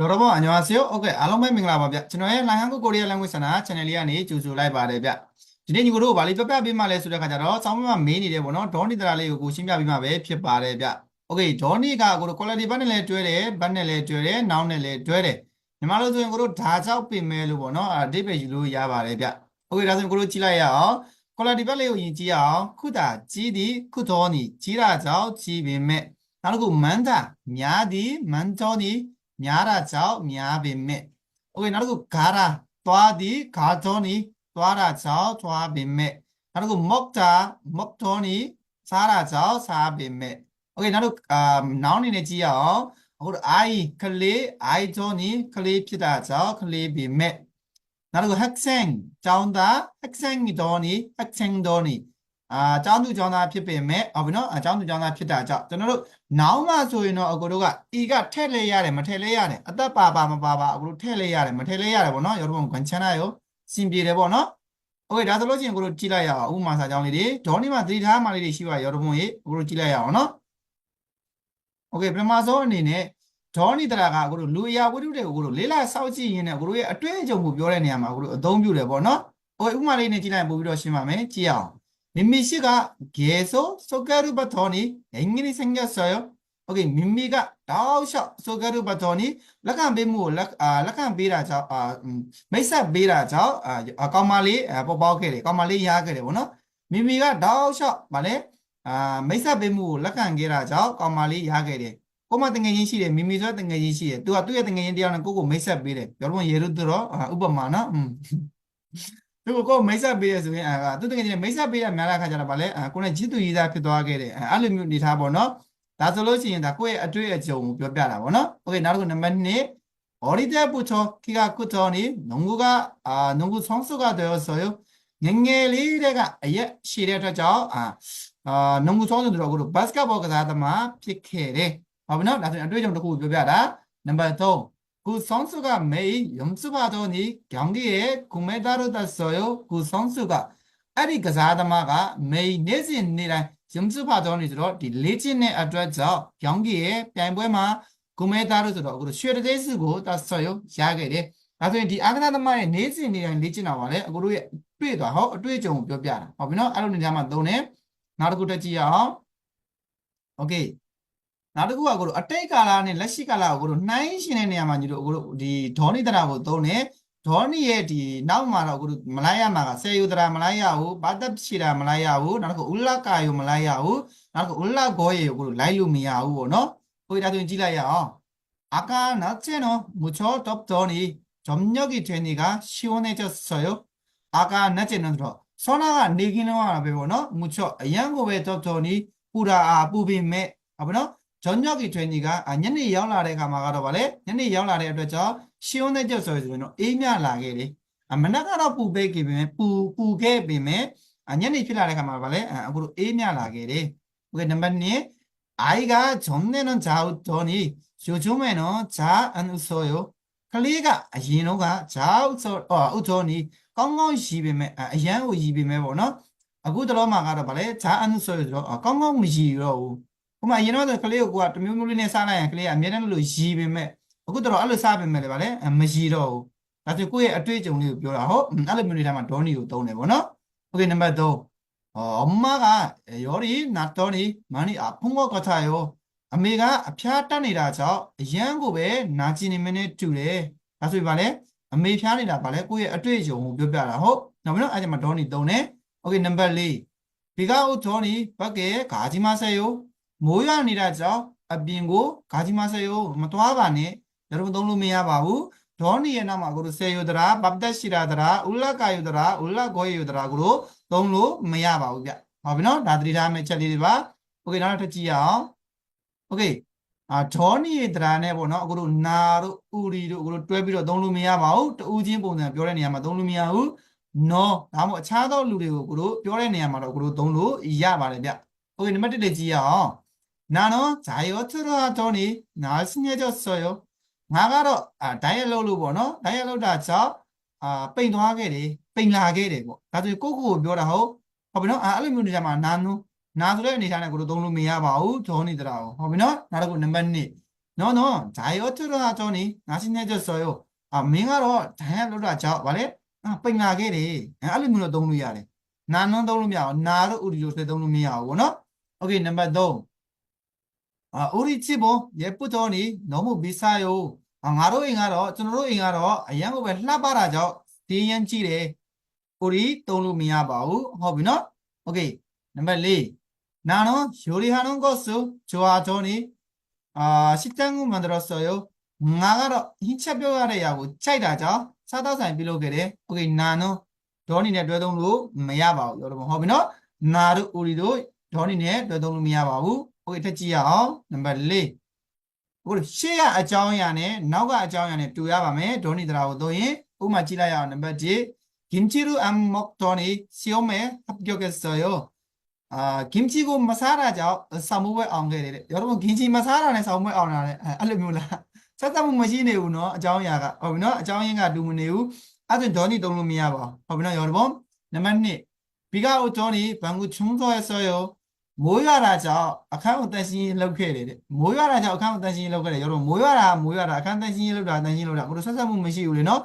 တော်တော့အညာဆီယိုโอเคအားလုံးပဲမင်္ဂလာပါဗျကျွန်တော်ရဲ့ Lion Hankook Korea Language Center Channel လေးကနေကြိုဆိုလိုက်ပါတယ်ဗျဒီနေ့ညီကိုတို့ဗာလေးပြပြပေးမှလဲဆိုတဲ့ခါကျတော့စောင်းမမမေးနေတယ်ဗောနော်ဒေါနီတရာလေးကိုကိုရှင်းပြပေးမှပဲဖြစ်ပါတယ်ဗျโอเคဒေါနီကကိုတို့ quality ဘတ်နဲ့လဲတွဲတယ်ဘတ်နဲ့လဲတွဲတယ်နောင်းနဲ့လဲတွဲတယ်ညီမတို့ဆိုရင်ကိုတို့ဓာကြောက်ပင်မဲလို့ဗောနော်အဲ့ဒါဒိဗယ်ယူလို့ရပါတယ်ဗျโอเคဒါဆိုရင်ကိုတို့ကြည့်လိုက်ရအောင် quality ဘတ်လေးကိုယင်ကြည့်ရအောင်ခုတာကြီးဒီခုတော်နီကြီးတာကြောက်ကြီးပင်မဲနောက်တစ်ခုမန်တာများဒီမန်တော်နီ များတာကြောင့်များပေမဲ့โอเคနောက်တစ်ခုဂါရာသွားသည်ဂါတော်နီသွားတာကြောင့်သွားပေမဲ့နောက်တစ်ခုမော့တာမော့တော်နီစားတာကြောင့်စားပေမဲ့โอเคနောက်တစ်ခုအာနောင်းနေနဲ့ကြည့်ရအောင်အခုအိုင်ကလေးအိုင်တော်နီကလေးဖြစ်တာကြောင့်ကလေးပေမဲ့နောက်တစ်ခုဟက်ဆန်ကျောင်းသားဟက်ဆန်တော်နီဟက်ဆန်တော်နီ အာကျောင်းသူကျောင်းသားဖြစ်ပေမဲ့ဟုတ်ပြီနော်အကျောင်းသူကျောင်းသားဖြစ်တာကြောင့်ကျွန်တော်တို့ နောင်မှဆိုရင်တော့အကိုတို့ကဤကထည့်လဲရတယ်မထည့်လဲရတယ်အသက်ပါပါမပါပါအကိုတို့ထည့်လဲရတယ်မထည့်လဲရတယ်ပေါ့နော်ရောတော့ကန်ချန်နာရောစင်ပြေတယ်ပေါ့နော်โอเคဒါဆိုလို့ရှိရင်ကိုတို့ကြည့်လိုက်ရအောင်ဥပမာစာကြောင်းလေးတွေဒေါနီမှာသတိထားမှလေးတွေရှိပါရောတော့ရေကိုတို့ကြည့်လိုက်ရအောင်နော်โอเคပထမဆုံးအနေနဲ့ဒေါနီတရာကကိုတို့လူအရာဝတ္ထုတွေကိုကိုတို့လေးလာစောက်ကြည့်ရင်းနဲ့ကိုတို့ရဲ့အတွေ့အကြုံကိုပြောတဲ့နေရာမှာကိုတို့အသုံးပြုတယ်ပေါ့နော်โอเคဥပမာလေးနဲ့ကြည့်လိုက်ပို့ပြီးတော့ရှင်းပါမယ်ကြည့်အောင် 민미 씨가 계속 소가루 바더니 앵인이 생겼어 요. 오케이 민미가 나오셔 소가루 바더니 락한 배무 락아 락한 배라 죠. 아 메이사 배라 죠. 아 까마리 뽑아오게 까마리 야게 보 노. 민미가 나오셔 말에 아 메이사 배무 락한 게라 죠. 까마리 야게 ကိုမတငယ်ချင်းရှိတယ်မိမိဆိုတငယ်ချင်းရှိတယ်သူကသူ့ရဲ့တငယ်ချင်းတရားနဲ့ကိုကိုမိတ်ဆက်ပေးတယ်ပြောလို့ရေလို့တော့ဥပမာနော် သူကိုမိတ်ဆက်ပေးရဆိုရင်အာသူတကယ်ချင်းမိတ်ဆက်ပေးရများတဲ့အခါကျတော့ဗာလဲအာကိုနဲ့ချစ်သူရည်သားဖြစ်သွားခဲ့တယ်အဲ့လိုမျိုးနေထားပေါ့နော်ဒါဆိုလို့ရှိရင်ဒါကိုယ့်ရဲ့အတွေ့အကြုံကိုပြောပြတာပေါ့နော်โอเคနောက်တစ်ခုနံပါတ်2 어릴 때부터 키가 크더니 농구가 아 농구 선수가 되었어요. 냥냥리래가 아예 시래터죠. 아, 아 농구 선수들하고 바스켓볼 가다마 피케레. 봐보나 나중에 어တွေ့좀 듣고ပြောပြတာ. 넘버 3. 그 선수가 매일 연습하더니 경기에 금메달을 땄어요. 그 선수가အဲ့ဒီကစားသမားကမေနေ့စဉ်နေ့တိုင်းရမ်စုဖာတော်နေဆိုတော့ဒီလေ့ကျင့်တဲ့အတွက်ကြောင့်ရောင်းကြီးရဲ့ပြိုင်ပွဲမှာဂုမဲသားလို့ဆိုတော့အခုရွှေတသေးစုကိုတဆော်ရုံရခဲ့တယ်။ဒါဆိုရင်ဒီအာဂနာသမားရဲ့နေ့စဉ်နေ့တိုင်းလေ့ကျင့်တာပါလေအခုတို့ရဲ့တွေ့သွားဟောအတွေ့အကြုံကိုပြောပြတာ။ဟုတ်ပြီနော်အဲ့လိုနေရာမှာသုံးတယ်။နောက်တစ်ခုတက်ကြည့်ရအောင်။ Okay နောက်တစ်ခုကကိုတို့အတိတ်ကာလနဲ့လက်ရှိကာလကိုကိုတို့နှိုင်းရှင်တဲ့နေရာမှာညီတို့ကိုတို့ဒီဒေါနိတရာကိုသုံးတယ်ဒေါနိရဲ့ဒီနောက်မှာတော့ကိုတို့မလိုက်ရမှာကဆေယုတရာမလိုက်ရဘူးဘာတပ်ရှိတာမလိုက်ရဘူးနောက်တစ်ခုဥလကာယုမလိုက်ရဘူးနောက်တစ်ခုဥလကောယေကိုတို့လိုက်လို့မရဘူးပေါ့နော်ကိုဒါဆိုရင်ကြည့်လိုက်ရအောင်အာကာနာချေနောမူချောတော့ဒေါနိဂျုံညော့ကီထန်နီကရှီဝနေချဆောယအာကာနာချေနောတော့ဆောနာကနေကင်းလောက်ရတာပဲပေါ့နော်မူချောအရန်ကိုပဲတော့ဒေါနိပူရာအာပူပင်မဲ့ဟုတ်ပါနော် ဂျွန်ညော့ကီထွေညီကညနေရောက်လာတဲ့အခါမှာကတော့ဗာလေညနေရောက်လာတဲ့အတွက်ကြောင့်ရှင်းတဲ့ချက်ဆိုရင်ဆိုရင်တော့အေးမြလာခဲ့လေမနက်ကတော့ပူပေးခဲ့ပေမဲ့ပူပူခဲ့ပေမဲ့ညနေဖြစ်လာတဲ့အခါမှာဗာလေအခုတော့အေးမြလာခဲ့တယ်โอเคနံပါတ်2အိုင်ကဂျုံနေနော်ဂျာဥတော်နီယူဂျုံမဲနော်ဂျာအန်ဥဆိုယောကလေးကအရင်တော့ကဂျာဥဆိုဥတော်နီကောင်းကောင်းရီးပေမဲ့အရန်ကိုရီးပေမဲ့ပေါ့နော်အခုတလောမှာကတော့ဗာလေဂျာအန်ဥဆိုယောဆိုတော့ကောင်းကောင်းမရီးတော့ဘူး ဥပမာအရင်တော့ဆိုကလေးကိုကတမျိုးမျိုးလေးနဲ့စားလိုက်ရင်ကလေးကအများနဲ့လို့ရည်ပေမဲ့အခုတော့အဲ့လိုစားပေမဲ့လည်းဗာလေမရည်တော့ဘူးဒါဆိုကိုယ့်ရဲ့အတွေ့အကြုံလေးကိုပြောတာဟုတ်အဲ့လိုမျိုးတွေမှာဒေါနီကိုသုံးတယ်ဗောနော်โอเคနံပါတ်3အမကယောရီနတ်တော်နီမန်နီအဖုံကကထာယောအမေကအဖျားတက်နေတာကြောင့်အရန်ကိုပဲနာကျင်နေမင်းနဲ့တူတယ်ဒါဆိုဗာလေအမေဖျားနေတာဗာလေကိုယ့်ရဲ့အတွေ့အကြုံကိုပြောပြတာဟုတ်နောက်ပြီးတော့အဲ့ကျမှာဒေါနီသုံးတယ်โอเคနံပါတ်4ဘီကဥဒေါနီဘက်ကေဂါဂျီမဆဲယော မိုးရွာနေတာကြောင့်အပြင်ကိုဂါကြီးမဆက်ရိုးမသွားပါနဲ့ရတော့သုံးလို့မရပါဘူးဒေါနီရဲ့နာမှာကိုတို့ဆေယောတရာပပတရှိရာတရာဥလကာယောတရာဥလဂောယောတရာကိုတို့သုံးလို့မရပါဘူးဗျဟုတ်ပြီနော်ဒါသတိထားမယ့်ချက်လေးတွေပါโอเคနောက်တစ်ကြည့်ရအောင်โอเคအာဒေါနီရဲ့တရာနဲ့ပေါ့နော်အခုတို့နာတို့ဥရီတို့အခုတို့တွဲပြီးတော့သုံးလို့မရပါဘူးတူးချင်းပုံစံပြောတဲ့နေရာမှာသုံးလို့မရဘူးနော်ဒါမှမဟုတ်အခြားသောလူတွေကိုကိုတို့ပြောတဲ့နေရာမှာတော့ကိုတို့သုံးလို့ရပါတယ်ဗျโอเคနံပါတ်1လေးကြည့်ရအောင် နာနော်ဂျာယောထရာဂျောနီနာစညကျော်ဆော်ယောငါကတော့အာဒိုင်ရလောက်လို့ပေါ့နော်ဒိုင်ရလောက်တာကြောင့်အာပိန်သွားခဲ့တယ်ပိန်လာခဲ့တယ်ပေါ့ဒါဆိုကိုကိုကိုပြောတာဟုတ်ဟုတ်ပြီနော်အာအဲ့လိုမျိုးနေကြမှာနာနုနာဆိုတဲ့အနေထားနဲ့ကိုတို့သုံးလို့မရပါဘူးဂျောနေတရာဟုတ်ပြီနော်နောက်တစ်ခုနံပါတ်2 နော်နော်ဒါရောထရဟာတော့နေငါရှင်းနေကြဆိုရောအာမင်းကတော့ဒိုင်ရလို့တာကြောက်ဗာလေအာပိန်လာခဲ့တယ်အဲ့လိုမျိုးတော့သုံးလို့ရတယ်နာနွန်းသုံးလို့မရအောင်နာတို့ဥဒီလို့သုံးလို့မရအောင်ဗောနော်โอเคနံပါတ်3 아 우리 집어 예쁘더니 너무 비싸 요. 아 나로 인가로 저로 인가로 아양고 왜 나바라 죠. 디엔 지레 우리 돈로 미야바우 허비노 오케이 넘버 4 나는 요리하는 것을 좋아하더니 아 식당을 만들었어 요. 나가로 힌차뼈 아래야고 차이라 죠. 사다사이 빌로게래 오케이 나는 돈이네 되동로 미야바우 여러분 허비노 나르 우리도 돈이네 되동로 미야바우 ဟုတ်ကဲ့ထက်ကြည့်ရအောင်နံပါတ်၄ဟုတ်ရှေ့ကအကြောင်းအရာနဲ့နောက်ကအကြောင်းအရာနဲ့တူရပါမယ်ဒေါနိတရာကိုသုံးရင်ဥမာကြည့်လိုက်ရအောင်နံပါတ်၁ကင်ချီရူအမ်မော့တော်နီစီယိုမဲဟပ်ကျော်ကက်ဆာယောအာကင်ချီကိုမစားတာကြောင့်ဆောင်းမွေးအောင်ခဲ့တယ်တဲ့ရောတော့ကင်ချီမစားတာနဲ့ဆောင်းမွေးအောင်တာနဲ့အဲ့လိုမျိုးလားဆက်သက်မှုမရှိနေဘူးเนาะအကြောင်းအရာကဟုတ်ပြီเนาะအကြောင်းရင်းကတူမနေဘူးအဲ့ဒါဒေါနီတုံးလို့မရပါဘူးဟုတ်ပြီเนาะရောတော့နံပါတ်2ဘီကာအိုတော်နီဘန်ကူချုံစောရဲ့ဆော်ယော မိုးရွာတာကြောင့်အခန်းကိုတန်ရှင်းရေးလုပ်ခဲ့တယ်တဲ့မိုးရွာတာကြောင့်အခန်းကိုတန်ရှင်းရေးလုပ်ခဲ့တယ်ရောတော့မိုးရွာတာမိုးရွာတာအခန်းတန်ရှင်းရေးလုပ်တာတန်ရှင်းလုပ်တာကိုတော့ဆက်ဆက်မှုမရှိဘူးလေနော်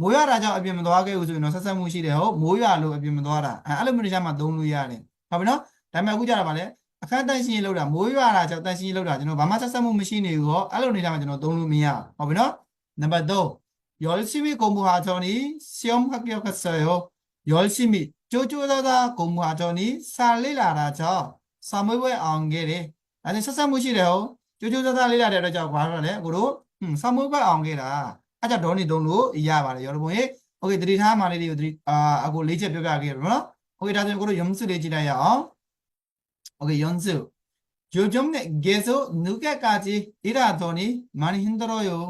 မိုးရွာတာကြောင့်အပြင်မသွားခဲ့ဘူးဆိုရင်တော့ဆက်ဆက်မှုရှိတယ်ဟုတ်မိုးရွာလို့အပြင်မသွားတာအဲ့လိုမျိုးတရားမှသုံးလို့ရတယ်ဟုတ်ပြီနော်ဒါပေမဲ့အခုကြတာပါလေအခန်းတန်ရှင်းရေးလုပ်တာမိုးရွာတာကြောင့်တန်ရှင်းရေးလုပ်တာကျွန်တော်ဘာမှဆက်ဆက်မှုမရှိနေဘူးဟောအဲ့လိုနေတာမှကျွန်တော်သုံးလို့မရဟုတ်ပြီနော်နံပါတ်3 열심히 공부하더니 시험 합격했어요 열심히 조조다다 공부하더니 살리라라죠 စာမွေးပွဲအောင်ခဲ့တယ်ဒါဆိုဆက်ဆက်မှုရှိတယ်ဟုတ်ကြိုးကြိုးစားစားလေးလာတဲ့အတွက်ကြောင့်ဘာလို့လဲအခုတို့ဟွန်းစာမွေးပွဲအောင်ခဲ့တာအဲ့ကြောင့်ဒေါ်နေတုံးလို့ရပါတယ်ရောဘုံရေโอเคတတိထားမာလေးတွေကိုတတိအာအခုလေးချက်ပြောပြခဲ့ရတော့နော်โอเคဒါဆိုရင်ကိုတို့ယုံစုလေးကြည့်လိုက်ရအောင်โอเคယုံစုဂျိုဂျုံနဲ့ဂေဆိုနုကက်ကာချီဒိရာတော်နီမန်ဟင်ဒရောယို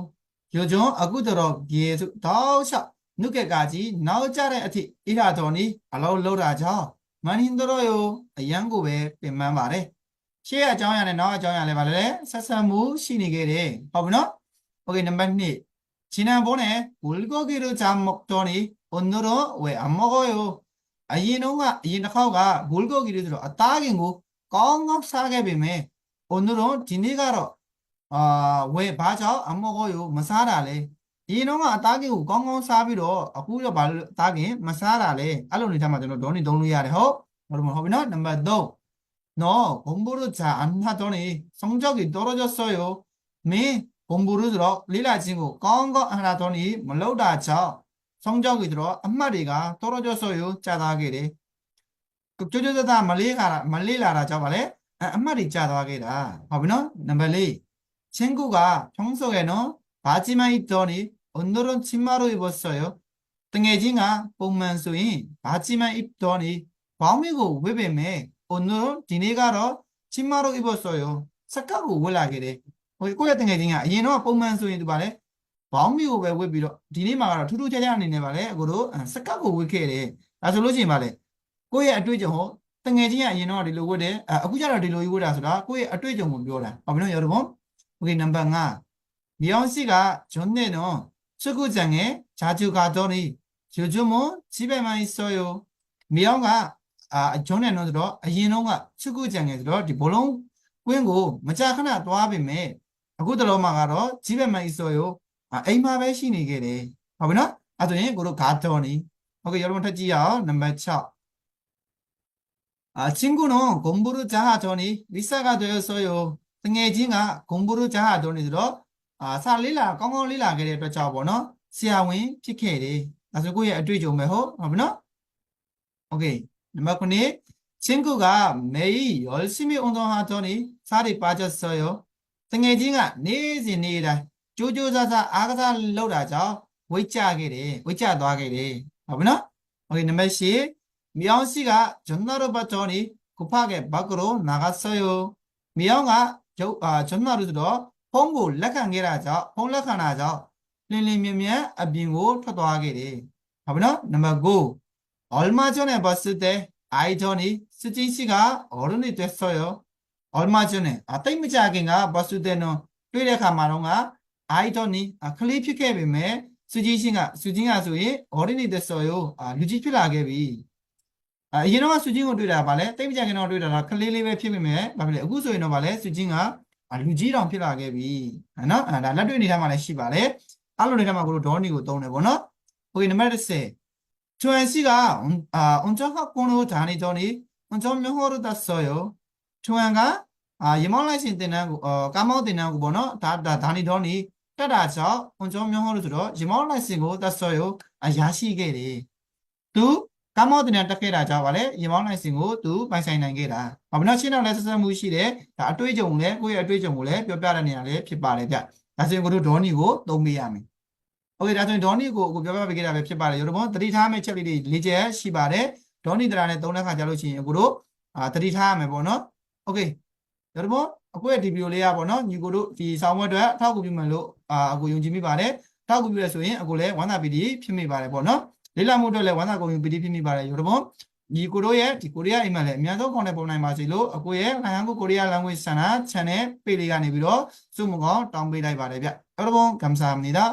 ဂျိုဂျုံအခုတော်ဂေဆိုတောက်လျှောက်နုကက်ကာချီနောက်ကျတဲ့အထိဒိရာတော်နီအလုံးလောက်တာကြောင့် 까지 나오자래 어티 일하더니 알로 로라죠. 많이 힘들어요. 양고에 뺀만 말해. 시야 정야네 나와 정야네 말래. 사사무 신이게래. 봐보나? 오케이 넘버 2. 지난번에 물고기를 잡 먹더니 오늘은 왜 안 먹어요? 아이노가 이나카가 물고기를 들어 아 따긴고 ကောင်းကောင်းစားခဲ့ပေမဲ့오늘은디네가로အာဝယ်ဘာကြောင့်အမောကိုမစားတာလဲ အရင်တော့ကအသားကင်ကိုကောင်းကောင်းစားပြီးတော့အခုတော့ဘာလို့အသားကင်မစားတာလဲအဲ့လိုနေထားမှာကျွန်တော်ဒေါနေသုံးလို့ရတယ်ဟုတ်ဟုတ်မဟုတ်ပြီနော်နံပါတ်3နော်ဂုံဘူရုဇာအမတ်တော်နေစုံကြောက်ကတော်တော်ဆော့ရောမင်းဂုံဘူရုဆိုတော့လေးလာချင်းကိုကောင်းကောင်းအဟရာတော်နေမလောက်တာကြောင့်စုံကြောက်ကတော့အမတ်တွေကတော်တော်ဆော့ရောကြာသားခဲ့တယ်ကြိုးကြိုးသားသားမလေးခါမလေးလာတာကြောင့်ပါလေအမှတ်တွေကြာသွားခဲ့တာဟုတ်ပြီနော်နံပါတ်၄ချင်းကုကဖြုံးဆိုခဲ့နော်ဘာကြီးမိုက်တော်နေ 오늘은 치마로 입었어요 등해진아 뽕만 소인 바지만 입더니 밤이고 왜뱀에 오늘은 디네가로 치마로 입었어요 색깔고 올라게 돼ဟိုကိုယ့်ရဲ့တငယ်ချင်းကအရင်တော့ပုံမှန်ဆိုရင်သူဗာလဲဘောင်းမီကိုပဲဝစ်ပြီးတော့ဒီနေ့မှာကတော့ထူးထူးခြားခြားအနေနဲ့ဗာလဲအကိုတို့စကတ်ကိုဝစ်ခဲ့တယ်ဒါဆိုလို့ရှိရင်ဗာလဲကိုယ့်ရဲ့အတွေ့အကြုံဟောတငယ်ချင်းကအရင်တော့ဒီလိုဝတ်တယ်အခုကျတော့ဒီလိုကြီးဝတ်တာဆိုတာကိုယ့်ရဲ့အတွေ့အကြုံကိုပြောတာဟုတ်ပြီနော်여러분 오케이 넘버 5 미영 씨가 전에는 축구장에 자주 가더니 요즘은 집에만 있어요 미영가 아 전에는 들어 아yen동가 축구장에 들어 디 볼롱 꿰고မကြာခဏ သွားပြီမဲ့အခုတော့မှကတော့ 집에만 있어요 아အိမ်မှာပဲရှိနေခဲ့တယ်ဟုတ်ပြီနော်အဲ့ဆိုရင်ကိုတို့ 가더니 오케이 여러분 ထပ်ကြည့်ရအောင်နံပါတ်6 아, 친구는 공부를 잘하더니 리사가 되었어요. အာစာလေးလာကောင်းကောင်းလေးလာခဲ့တဲ့အတွက်ကြောင့်ပေါ့နော်ဆရာဝန်ဖြစ်ခဲ့တယ်ဒါဆိုကိုယ့်ရဲ့အတွေ့အကြုံပဲဟုတ်ဟုတ်ပြီနော်โอเคနံပါတ်9ချင်းကူကမေယီယောစီမီအွန်တော်ဟာတော်နေစားတွေပါချက်ဆော်ယောတငယ်ချင်းကနေ့စဉ်နေ့တိုင်းကြိုးကြိုးစားစားအားကစားလုပ်တာကြောင့်ဝိတ်ကျခဲ့တယ်ဝိတ်ကျသွားခဲ့တယ်ဟုတ်ပြီနော်โอเคနံပါတ်10မြောင်စီကဂျွန်နာရဘတ်တော်နေကိုဖခဲ့ဘကရောနာဂဆော်ယောမြောင်ကဂျွန်နာရဆိုတော့ 홍보လက်ခံခဲ့တာကြောင့်ဖုန်းလက်ခံတာကြောင့်လင်းလင်းမြင်မြင်အပြင်ကိုထွက်သွားခဲ့တယ်။ဟုတ်ပြီနော်နံပါတ်9 얼마 전에 봤을 때 아이전이 수진 씨가 어른이 됐어요. 얼마 전에 아တိတ်မကြခင်က 봤을 때는 တွေ့တဲ့အခါမှာတော့아이전이 아 클립ဖြစ်ခဲ့ပေမဲ့수진 씨가 수진아 ဆိုရင် 어른이 됐어요. 아 လူကြီးဖြစ်လာခဲ့ပြီ။အရင်တော့ဆူချင်းကိုတွေ့တာဗာလဲတိတ်မကြခင်တော့တွေ့တာကကလေးလေးပဲဖြစ်မိမယ်ဗာပြီလေအခုဆိုရင်တော့ဗာလဲဆူချင်းက အာ လူကြီးတောင်ဖြစ်လာခဲ့ပြီနော်အဲဒါလက်တွေ့အနေထားမှာလည်းရှိပါတယ်အဲ့လိုအနေထားမှာကိုတို့ဒေါနီကိုသုံးတယ်ပေါ့နော်โอเคနံပါတ်10조현씨가아운전학원으로다니더니운전면허를 땄어요 조현가 아 예망 라이센တင်တန်းကို어ကားမောင်းတင်တန်းကိုပေါ့နော်ဒါဒါဒါနီတော့နီတက်တာကြောင့်운전 면허를ဆိုတော့예망 라이센ကို땄어요အရရှိခဲ့တယ်သူ ကာမောတင်တက်ခဲ့တာကြောင့်ပါလေရင်မောင်းနိုင်စင်ကိုသူပိုင်ဆိုင်နိုင်ခဲ့တာ။ဘာဖြစ်လို့ရှင်းတော့လဲဆက်ဆက်မှုရှိတယ်။ဒါအတွေ့အကြုံလည်းကိုယ့်ရဲ့အတွေ့အကြုံကိုလည်းပြောပြတဲ့နေရာလည်းဖြစ်ပါလေဗျ။ဒါဆိုရင်ကိုတို့ဒေါနီကိုသုံးပေးရမယ်။ Okay ဒါဆိုရင်ဒေါနီကိုအခုပြောပြပေးခဲ့တာပဲဖြစ်ပါတယ်။ရုပ်တော်သတိထားမယ့်ချက်လေးတွေလေးချက်ရှိပါတယ်။ဒေါနီတရားနဲ့သုံးတဲ့ခါကြလို့ရှိရင်ကိုတို့အာသတိထားရမယ်ပေါ့နော်။ Okay ရုပ်တော်အခုရဲ့ဒီဗီဒီယိုလေးကပေါ့နော်ညီကိုတို့ဒီဆောင်းဝက်အတွက်အထောက်အကူပြုမယ်လို့အာအကူယုံကြည်မိပါတယ်။အထောက်အကူပြုရဆိုရင်အခုလည်းဝမ်းသာပီတီဖြစ်မိပါတယ်ပေါ့နော်။ လေ့လာမှုအတွက်လည်းဝမ်းသာကုန်ယူပီတီဖြစ်မိပါတယ်ရောတော့ညီကိုတို့ရဲ့ဒီကိုရီးယားအိမ်မက်လည်းအများဆုံး content ပုံနိုင်ပါစေလို့အကိုရဲ့နိုင်ငံကိုကိုရီးယား language center channel page လေးကနေပြီးတော့စုမကောင်းတောင်းပေးလိုက်ပါတယ်ဗျရောတော့ကမ်ဆာမနီဒါ